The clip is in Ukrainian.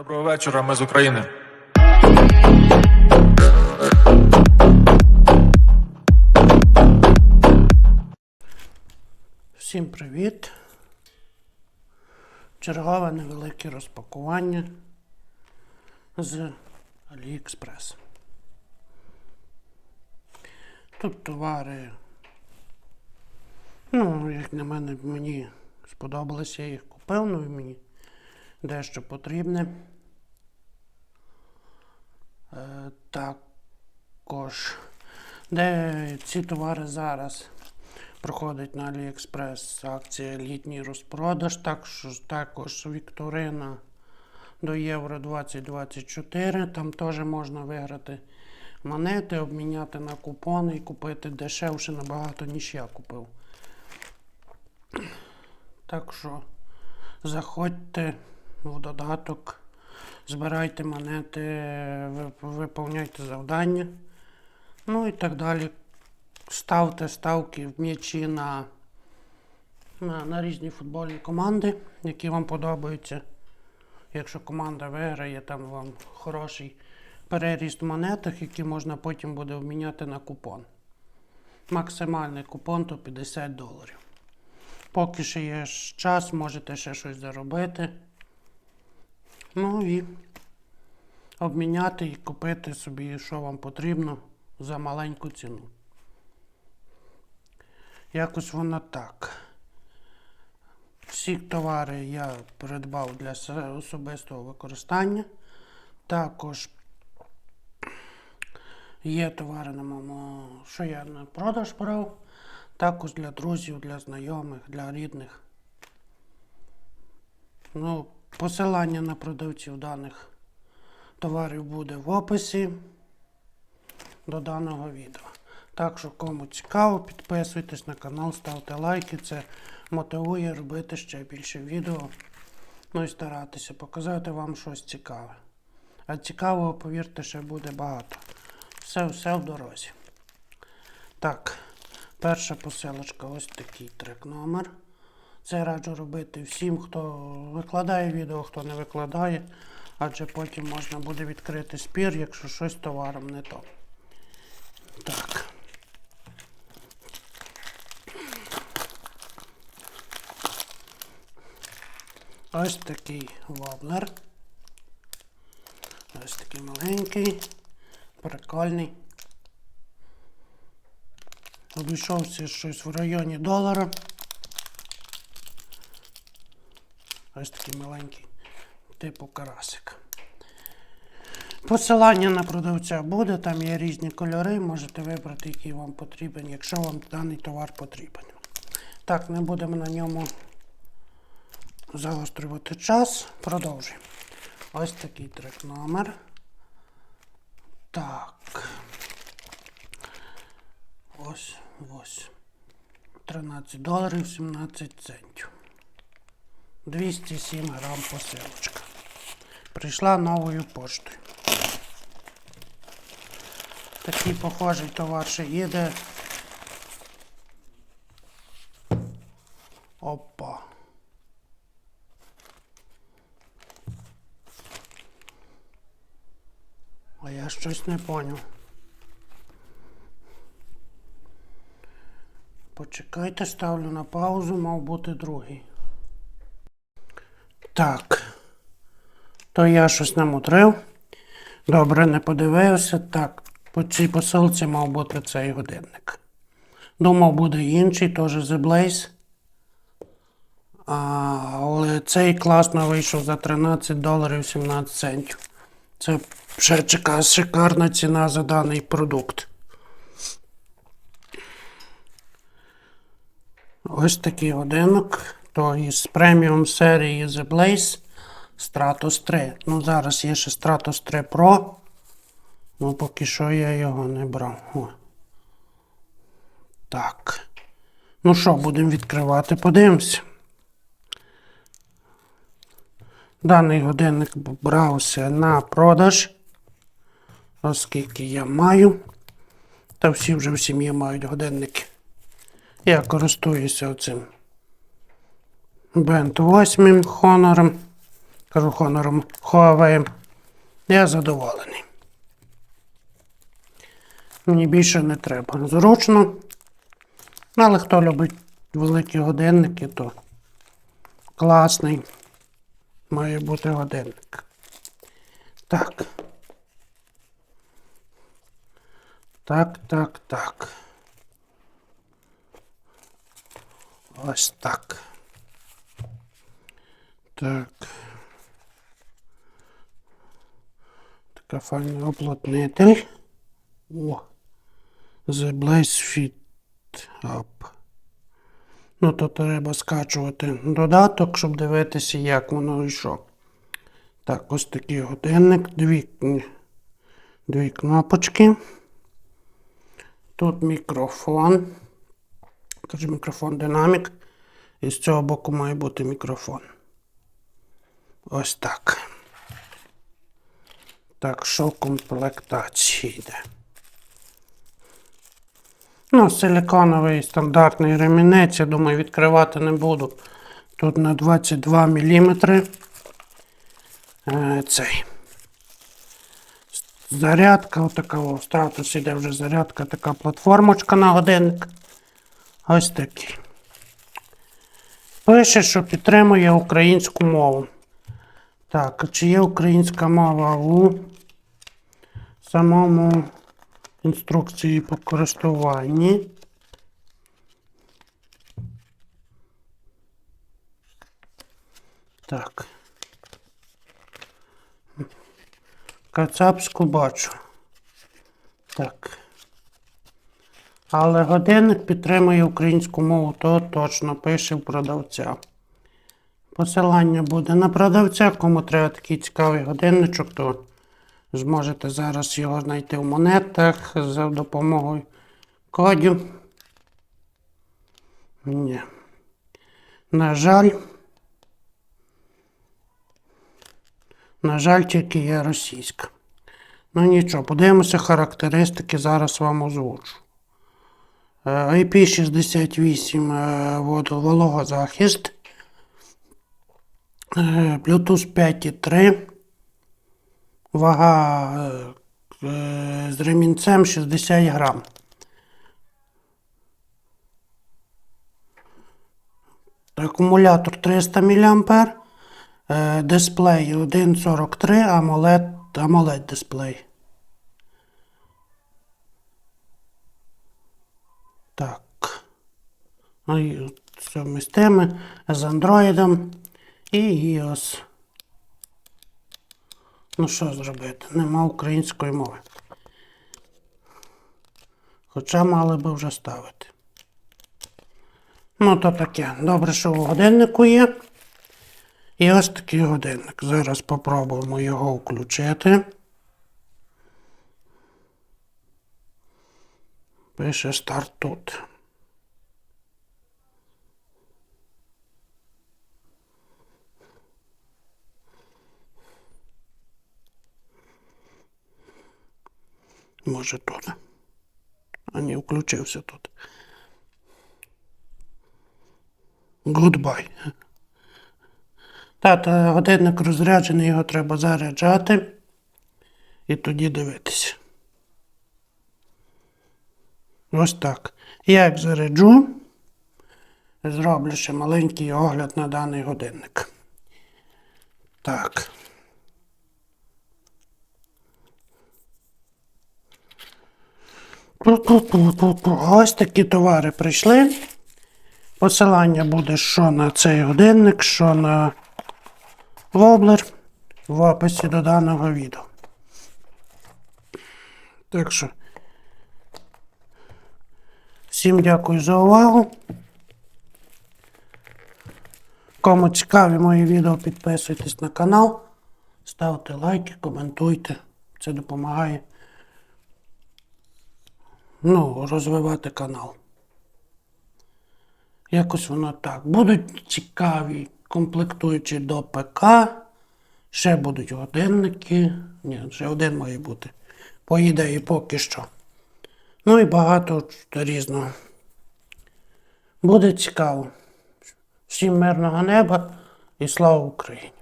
Доброго вечора, ми з України. Всім привіт! Чергове невелике розпакування з AliExpress. Тут товари, ну, як на мене, мені сподобалося, я їх купив, ну і мені дещо потрібне. Е, також, де ці товари зараз проходить на AliExpress акція літній розпродаж, також, також Вікторина до Євро 2024. Там теж можна виграти монети, обміняти на купони і купити дешевше набагато, ніж я купив. Так що заходьте в додаток, збирайте монети, ви- виповняйте завдання. Ну і так далі. Ставте ставки в м'ячі на, на, на різні футбольні команди, які вам подобаються. Якщо команда виграє, там вам хороший переріст в монетах, які можна потім буде обміняти на купон. Максимальний купон то 50 доларів. Поки ще є час, можете ще щось заробити. Ну і обміняти і купити собі, що вам потрібно за маленьку ціну. Якось воно так. Всі товари я придбав для особистого використання. Також є товари на моєму, що я на продаж брав. Також для друзів, для знайомих, для рідних. Ну, посилання на продавців даних товарів буде в описі до даного відео. Так що кому цікаво, підписуйтесь на канал, ставте лайки. Це мотивує робити ще більше відео. Ну і старатися показати вам щось цікаве. А цікавого, повірте, ще буде багато. Все, все в дорозі. Так, перша посилочка ось такий трек номер. Це раджу робити всім, хто викладає відео, хто не викладає, адже потім можна буде відкрити спір, якщо щось товаром не то. Так. Ось такий воблер. Ось такий маленький, прикольний. Обійшовся щось в районі долара. Ось такий маленький, типу карасик. Посилання на продавця буде, там є різні кольори, можете вибрати, який вам потрібен, якщо вам даний товар потрібен. Так, не будемо на ньому загострювати час. Продовжуємо. Ось такий трек номер. Так. Ось ось. 13 доларів 17 центів. 207 грам посилочка. Прийшла новою поштою. Такий похожий товар ще їде. Опа. А я щось не поняв. Почекайте, ставлю на паузу, мав бути другий. Так. То я щось намотрив. Добре, не подивився. Так, по цій посилці мав бути цей годинник. Думав, буде інший, теж The Blaze. Але цей класно вийшов за 13 доларів 17 центів. Це ще шикарна ціна за даний продукт. Ось такий годинник. То із преміум серії The Blaze Stratos 3. Ну, зараз є ще Stratos 3 Pro. Ну, поки що я його не брав. О. Так. Ну що, будемо відкривати, подивимося. Даний годинник брався на продаж, оскільки я маю. Та всі вже в сім'ї мають годинники. Я користуюся оцим Band 8 Honor. кажу Honor Huawei. Я задоволений. Мені більше не треба. Зручно. Але хто любить великі годинники, то класний має бути годинник. Так. Так, так, так. Ось так. Так. Така файний оплотнитель. О. The Blaze Fit Up. Ну, то треба скачувати додаток, щоб дивитися, як воно і. Так, ось такий годинник. Дві, дві кнопочки. Тут мікрофон. Каже, мікрофон динамік. І з цього боку має бути мікрофон. Ось так. Так, що в комплектації йде? Ну, силиконовий стандартний ремінець, я думаю, відкривати не буду. Тут на 22 мм. Е, цей. Зарядка, отака в статус іде вже зарядка, така платформочка на годинник. Ось такий. Пише, що підтримує українську мову. Так, чи є українська мова у самому інструкції по користуванні? Так. Кацапську бачу. Так. Але годинник підтримує українську мову, то точно пише в продавця. Посилання буде на продавця, кому треба такий цікавий годинничок, то зможете зараз його знайти в монетах за допомогою кодів. Ні. На жаль. На жаль, тільки є російська. Ну нічого, подивимося характеристики, зараз вам озвучу. Е, IP68 е, водо- вологозахист. Е, Bluetooth 5.3. Вага е, е, з ремінцем 60 грам. Акумулятор 300 мА. Е, Дисплей 1.43 AMOLED, AMOLED дисплей. Так. Ну і з Android і iOS. Ну що зробити? Нема української мови. Хоча мали би вже ставити. Ну, то таке. Добре, що в годиннику є. І ось такий годинник. Зараз попробуємо його включити. Пише старт тут. Може тут. А ні, включився тут. Goodbye. Та, та годинник розряджений, його треба заряджати і тоді дивитися. Ось так. Я як заряджу, зроблю ще маленький огляд на даний годинник. Так. Ось такі товари прийшли. Посилання буде що на цей годинник, що на воблер в описі до даного відео. Так що. Всім дякую за увагу. Кому цікаві мої відео, підписуйтесь на канал, ставте лайки, коментуйте. Це допомагає ну, розвивати канал. Якось воно так. Будуть цікаві комплектуючі до ПК. Ще будуть годинники. Ні, ще один має бути. По ідеї поки що. Ну і багато різного. Буде цікаво. Всім мирного неба і слава Україні!